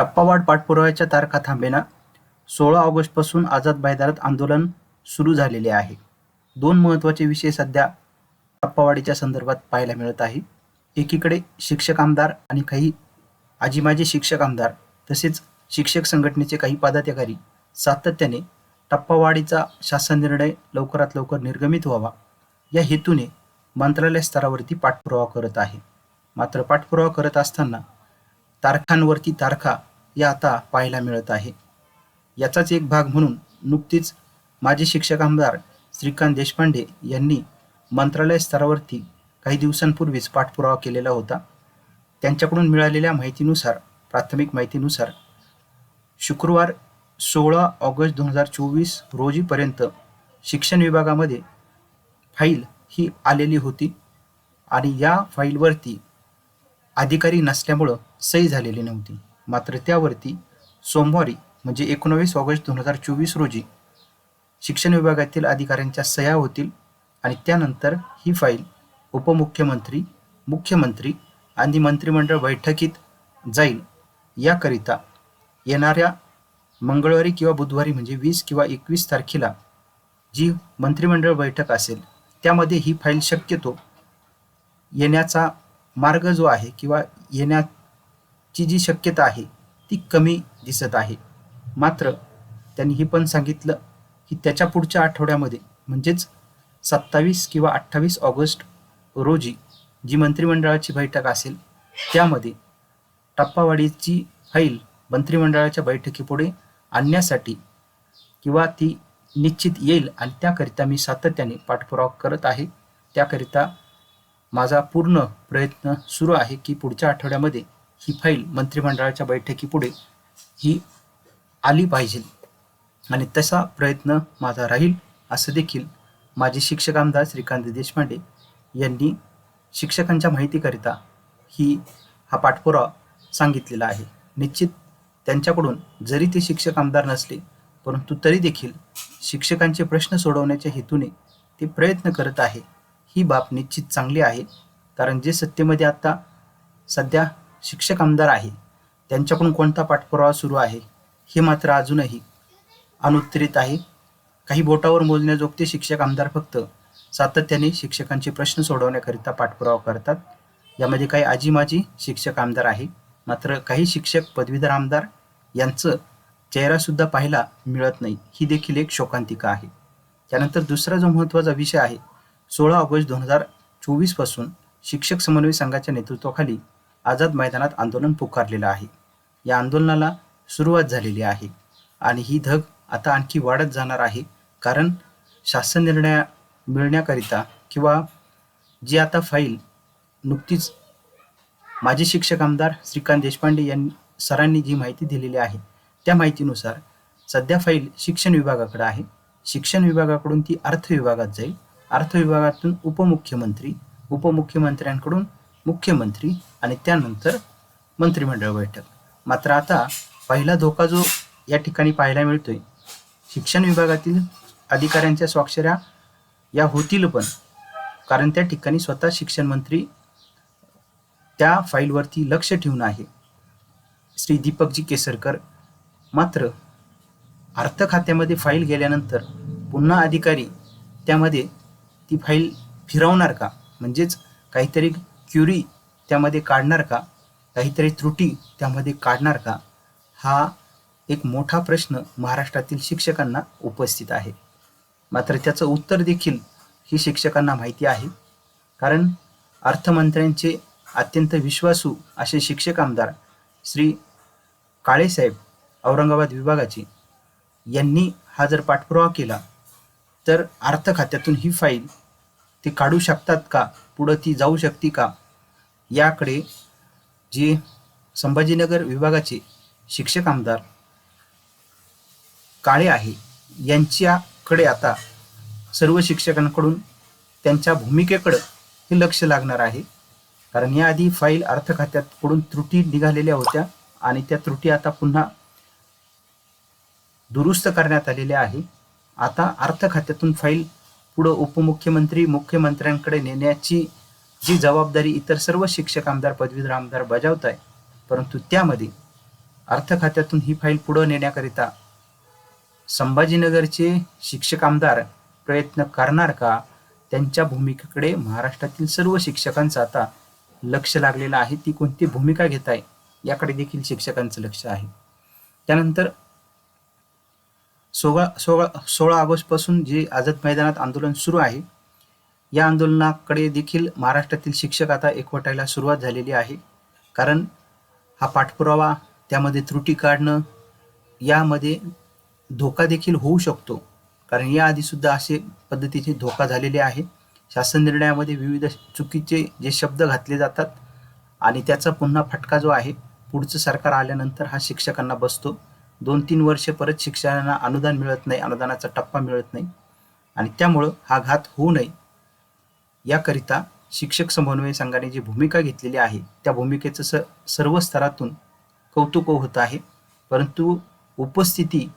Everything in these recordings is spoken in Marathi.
टप्पावाढ पाठपुराव्याच्या तारखा थांबेना. सोळा ऑगस्टपासून आझाद मैदानात आंदोलन सुरू झालेले आहे. दोन महत्त्वाचे विषय सध्या टप्पावाढीच्या संदर्भात पाहायला मिळत आहे. एकीकडे शिक्षक आमदार आणि काही आजीमाजी शिक्षक आमदार तसेच शिक्षक संघटनेचे काही पदाधिकारी सातत्याने टप्पावाढीचा शासन निर्णय लवकरात लवकर निर्गमित व्हावा. या हेतूने मंत्रालय स्तरावरती पाठपुरावा करत आहे. मात्र पाठपुरावा करत असताना तारखांवरती तारखा या आता पाहायला मिळत आहे. याचाच एक भाग म्हणून नुकतीच माजी शिक्षक आमदार श्रीकांत देशपांडे यांनी मंत्रालय स्तरावरती काही दिवसांपूर्वीच पाठपुरावा केलेला होता. त्यांच्याकडून मिळालेल्या माहितीनुसार प्राथमिक माहितीनुसार शुक्रवार सोळा ऑगस्ट दोन हजार चोवीस रोजीपर्यंत शिक्षण विभागामध्ये फाईल ही आलेली होती आणि या फाईलवरती अधिकारी नसल्यामुळं सही झालेली नव्हती. मात्र त्यावरती सोमवारी म्हणजे एकोणावीस ऑगस्ट दोन हजार चोवीस रोजी शिक्षण विभागातील अधिकाऱ्यांच्या सह्या होतील आणि त्यानंतर ही फाईल उपमुख्यमंत्री मुख्यमंत्री आणि मंत्रिमंडळ बैठकीत जाईल. याकरिता येणाऱ्या मंगळवारी किंवा बुधवारी म्हणजे वीस किंवा एकवीस तारखेला जी मंत्रिमंडळ बैठक असेल त्यामध्ये ही फाईल शक्यतो येण्याचा मार्ग जो आहे किंवा येण्या ची जी शक्यता आहे ती कमी दिसत आहे. मात्र त्यांनी हे पण सांगितलं की त्याच्या पुढच्या आठवड्यामध्ये म्हणजेच सत्तावीस किंवा अठ्ठावीस ऑगस्ट रोजी जी मंत्रिमंडळाची बैठक असेल त्यामध्ये टप्पावाडीची फाईल मंत्रिमंडळाच्या बैठकीपुढे आणण्यासाठी किंवा ती निश्चित येईल आणि त्याकरिता मी सातत्याने पाठपुरावा करत आहे. त्याकरिता माझा पूर्ण प्रयत्न सुरू आहे की पुढच्या आठवड्यामध्ये ही फाईल मंत्रिमंडळाच्या बैठकीपुढे ही आली पाहिजे. आणि तसा प्रयत्न माझा राहील असं देखील माजी शिक्षक आमदार श्रीकांत देशपांडे यांनी शिक्षकांच्या माहितीकरिता ही हा पाठपुरावा सांगितलेला आहे. निश्चित त्यांच्याकडून जरी ते शिक्षक आमदार नसले परंतु तरी देखील शिक्षकांचे प्रश्न सोडवण्याच्या हेतूने ते प्रयत्न करत आहे. ही बाब निश्चित चांगली आहे कारण जे सत्तेमध्ये आता सध्या शिक्षक आमदार आहे. त्यांच्याकडून कोणता पाठपुरावा सुरू आहे हे मात्र अजूनही अनुत्तरित आहे. काही बोटावर मोजण्याजोगते शिक्षक आमदार फक्त सातत्याने शिक्षकांचे प्रश्न सोडवण्याकरिता पाठपुरावा करतात. यामध्ये काही आजी माजी शिक्षक आमदार आहे. मात्र काही शिक्षक पदवीधर आमदार यांचं चेहरासुद्धा पाहायला मिळत नाही ही देखील एक शोकांतिका आहे. त्यानंतर दुसरा जो महत्त्वाचा विषय आहे सोळा ऑगस्ट दोन हजार चोवीसपासून शिक्षक समन्वय संघाच्या नेतृत्वाखाली आझाद मैदानात आंदोलन पुकारलेलं आहे. या आंदोलनाला सुरुवात झालेली आहे आणि ही धग आता आणखी वाढत जाणार आहे कारण शासन निर्णय मिळण्याकरिता किंवा जी आता फाईल नुकतीच माजी शिक्षक आमदार श्रीकांत देशपांडे यांनी सरांनी जी माहिती दिलेली आहे त्या माहितीनुसार सध्या फाईल शिक्षण विभागाकडे आहे. शिक्षण विभागाकडून ती अर्थ विभागात जाईल. अर्थ विभागातून उपमुख्यमंत्री उपमुख्यमंत्र्यांकडून मुख्यमंत्री आणि त्यानंतर मंत्रिमंडळ बैठक. मात्र आता पहिला धोका जो या ठिकाणी पाहायला मिळतोय शिक्षण विभागातील अधिकाऱ्यांच्या स्वाक्षऱ्या या होतील पण कारण त्या ठिकाणी स्वतः शिक्षण मंत्री त्या फाईलवरती लक्ष ठेवून आहे. श्री दीपकजी केसरकर मात्र अर्थ खात्यामध्ये फाईल गेल्यानंतर पुन्हा अधिकारी त्यामध्ये ती फाईल फिरवणार का? म्हणजेच काहीतरी क्युरी त्यामध्ये काढणार का? काहीतरी त्रुटी त्यामध्ये काढणार का? हा एक मोठा प्रश्न महाराष्ट्रातील शिक्षकांना उपस्थित आहे. मात्र त्याचं उत्तर देखील ही शिक्षकांना माहिती आहे. कारण अर्थमंत्र्यांचे अत्यंत विश्वासू असे शिक्षक आमदार श्री काळेसाहेब औरंगाबाद विभागाचे यांनी हा जर पाठपुरावा केला तर अर्थ खात्यातून ही फाईल ते काढू शकतात का? पुढं ती जाऊ शकते का? याकडे जे संभाजीनगर विभागाचे शिक्षक आमदार काळे आहे यांच्याकडे आता सर्व शिक्षकांकडून त्यांच्या भूमिकेकडं हे लक्ष लागणार आहे. कारण याआधी फाईल अर्थ खात्याकडून त्रुटी निघालेल्या होत्या आणि त्या त्रुटी आता पुन्हा दुरुस्त करण्यात आलेल्या आहे. आता अर्थ खात्यातून फाईल पुढं उपमुख्यमंत्री मुख्यमंत्र्यांकडे नेण्याची जी जबाबदारी इतर सर्व शिक्षक आमदार पदवीधर आमदार बजावत आहे परंतु त्यामध्ये अर्थ खात्यातून ही फाईल पुढे नेण्याकरिता संभाजीनगरचे शिक्षक आमदार प्रयत्न करणार का? त्यांच्या भूमिकेकडे महाराष्ट्रातील सर्व शिक्षकांचं आता लक्ष लागलेलं आहे. ती कोणती भूमिका घेत आहे याकडे देखील शिक्षकांचं लक्ष आहे. त्यानंतर सोळा सोळा सोळा ऑगस्टपासून जे आझाद मैदानात आंदोलन सुरू आहे या आंदोलनाकडे देखील महाराष्ट्रातील शिक्षक आता एकवटायला सुरुवात झालेली आहे. कारण हा पाठपुरावा त्यामध्ये त्रुटी काढणं यामध्ये धोका देखील होऊ शकतो. कारण याआधीसुद्धा असे पद्धतीचे धोका झालेले आहे. शासन निर्णयामध्ये विविध चुकीचे जे शब्द घातले जातात आणि त्याचा पुन्हा फटका जो आहे पुढचं सरकार आल्यानंतर हा शिक्षकांना बसतो. दोन तीन वर्ष परत शिक्षकांना अनुदान मिळत नाही अनुदानाचा टप्पा मिळत नाही. आणि त्यामुळं हा घात होऊ नये. याकरिता शिक्षक समन्वय संघाने जी भूमिका घेतलेली आहे त्या भूमिकेचं स सर्व स्तरातून कौतुक होत आहे. परंतु उपस्थिती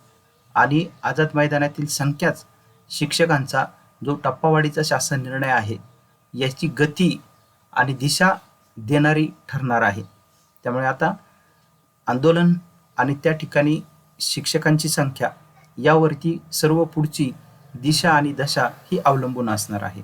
आणि आझाद मैदानातील संख्याच शिक्षकांचा जो टप्पावाढीचा शासन निर्णय आहे याची गती आणि दिशा देणारी ठरणार आहे. त्यामुळे आता आंदोलन आणि त्या ठिकाणी शिक्षकांची संख्या यावरती सर्व पुढची दिशा आणि दशा ही अवलंबून असणार आहे.